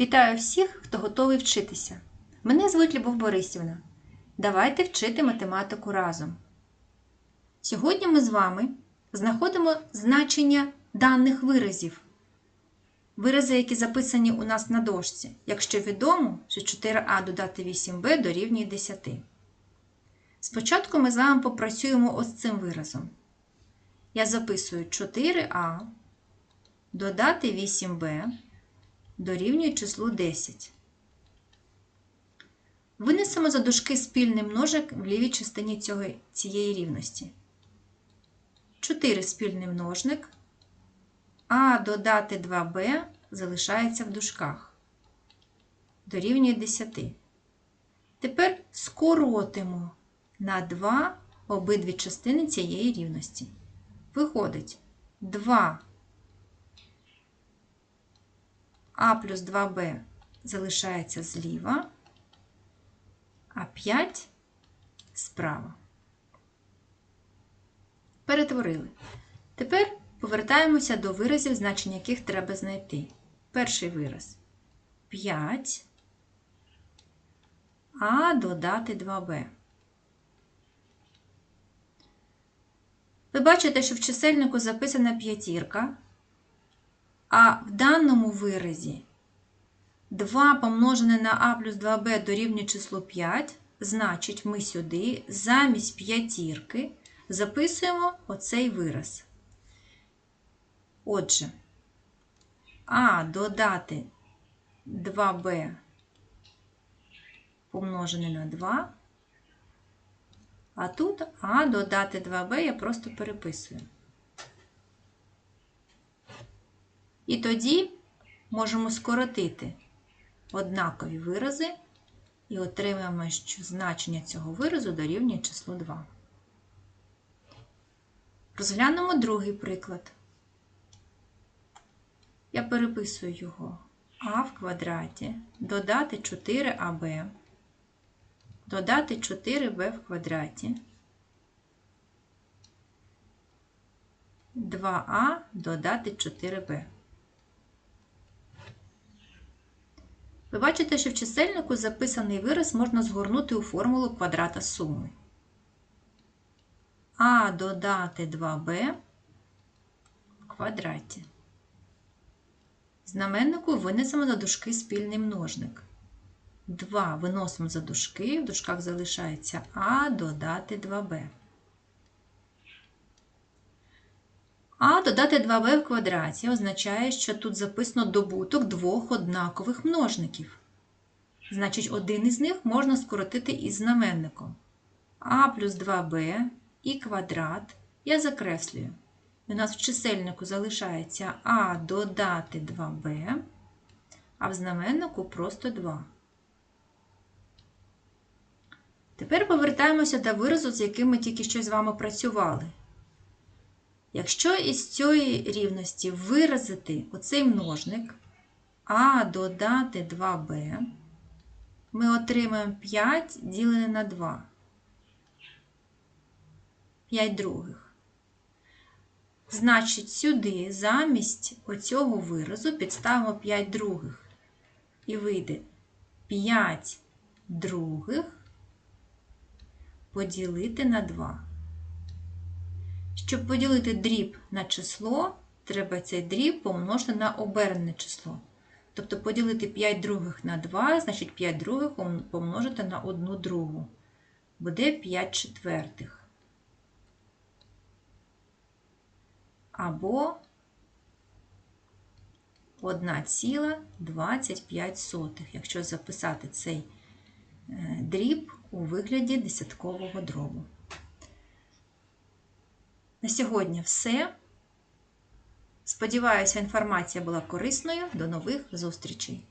Вітаю всіх, хто готовий вчитися. Мене звуть Любов Борисівна. Давайте вчити математику разом. Сьогодні ми з вами знаходимо значення даних виразів. Вирази, які записані у нас на дошці, якщо відомо, що 4а додати 8b дорівнює 10. Спочатку ми з вами попрацюємо ось цим виразом. Я записую 4а додати 8b дорівнює числу 10. Винесемо за дужки спільний множик в лівій частині цього, цієї рівності. 4 спільний множник, а додати 2b залишається в дужках. Дорівнює 10. Тепер скоротимо на 2 обидві частини цієї рівності. Виходить 2 а плюс 2b залишається зліва, а 5 справа. Перетворили. Тепер повертаємося до виразів, значення яких треба знайти. Перший вираз 5, а додати 2b. Ви бачите, що в чисельнику записана п'ятірка, а в даному виразі 2 помножене на а плюс 2b дорівнює числу 5, значить, ми сюди замість п'ятірки записуємо оцей вираз. Отже, а додати 2b помножене на 2, а тут а додати 2b я просто переписую. І тоді можемо скоротити однакові вирази і отримаємо, що значення цього виразу дорівнює числу 2. Розглянемо другий приклад. Я переписую його а в квадраті, додати 4аб, додати 4b в квадраті, 2а додати 4b. Ви бачите, що в чисельнику записаний вираз можна згорнути у формулу квадрата суми. А додати 2b в квадраті. Знаменнику винесемо за дужки спільний множник. 2 виносимо за дужки, в дужках залишається А додати 2b. А додати 2b в квадраті означає, що тут записано добуток двох однакових множників. Значить, один із них можна скоротити із знаменником. А плюс 2b і квадрат я закреслюю. У нас в чисельнику залишається А додати 2b, а в знаменнику просто 2. Тепер повертаємося до виразу, з яким ми тільки що з вами працювали. Якщо із цієї рівності виразити оцей множник а додати 2b, ми отримаємо 5 ділене на 2. 5 других. Значить, сюди замість оцього виразу підставимо 5 других. І вийде 5 других поділити на 2. Щоб поділити дріб на число, треба цей дріб помножити на обернене число. Тобто поділити 5 других на 2, значить 5 других помножити на 1 другу. Буде 5 четвертих. Або 1,25, якщо записати цей дріб у вигляді десяткового дробу. На сьогодні все. Сподіваюся, інформація була корисною. До нових зустрічей!